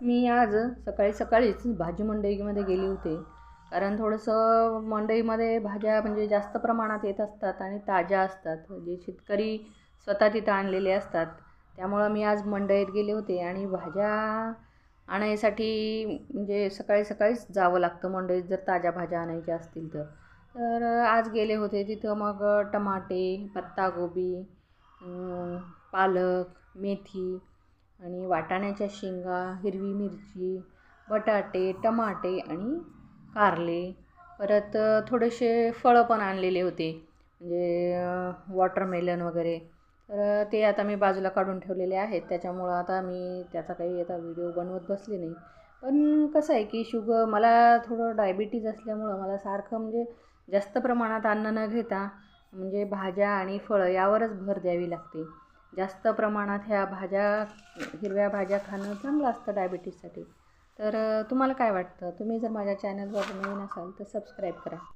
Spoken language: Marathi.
मी आज सकाळी सकाळीच भाजी मंडईमध्ये गेले होते. कारण थोडंसं मंडईमध्ये भाज्या म्हणजे जास्त प्रमाणात येत असतात आणि ताज्या असतात. जे शेतकरी स्वतः तिथं आणलेले असतात. त्यामुळं मी आज मंडईत गेले होते आणि भाज्या आणायसाठी म्हणजे सकाळी सकाळीच जावं लागतं मंडईत जर ताज्या भाज्या आणायच्या असतील तर. तर आज गेले होते तिथं मग टमाटे पत्ताकोबी पालक मेथी आणि वाटाण्याच्या शेंगा हिरवी मिरची बटाटे टमाटे आणि कारले. परत थोडेसे फळं पण आणलेले होते म्हणजे वॉटरमेलन वगैरे. तर ते आता मी बाजूला काढून ठेवलेले आहेत. त्याच्यामुळं आता मी त्याचा काही आता व्हिडिओ बनवत बसले नाही. पण कसं आहे की शुगर मला थोडं डायबिटीज असल्यामुळं मला सारखं म्हणजे जास्त प्रमाणात अन्न न घेता म्हणजे भाज्या आणि फळं यावरच भर द्यावी लागते. जास्त प्रमाणात ह्या भाज्या हिरव्या भाज्या खाणं चांगलं असतं डायबिटीजसाठी तर तुम्हाला काय वाटतं? तुम्ही जर माझ्या चॅनलवर नवीन असाल तर सबस्क्राईब करा.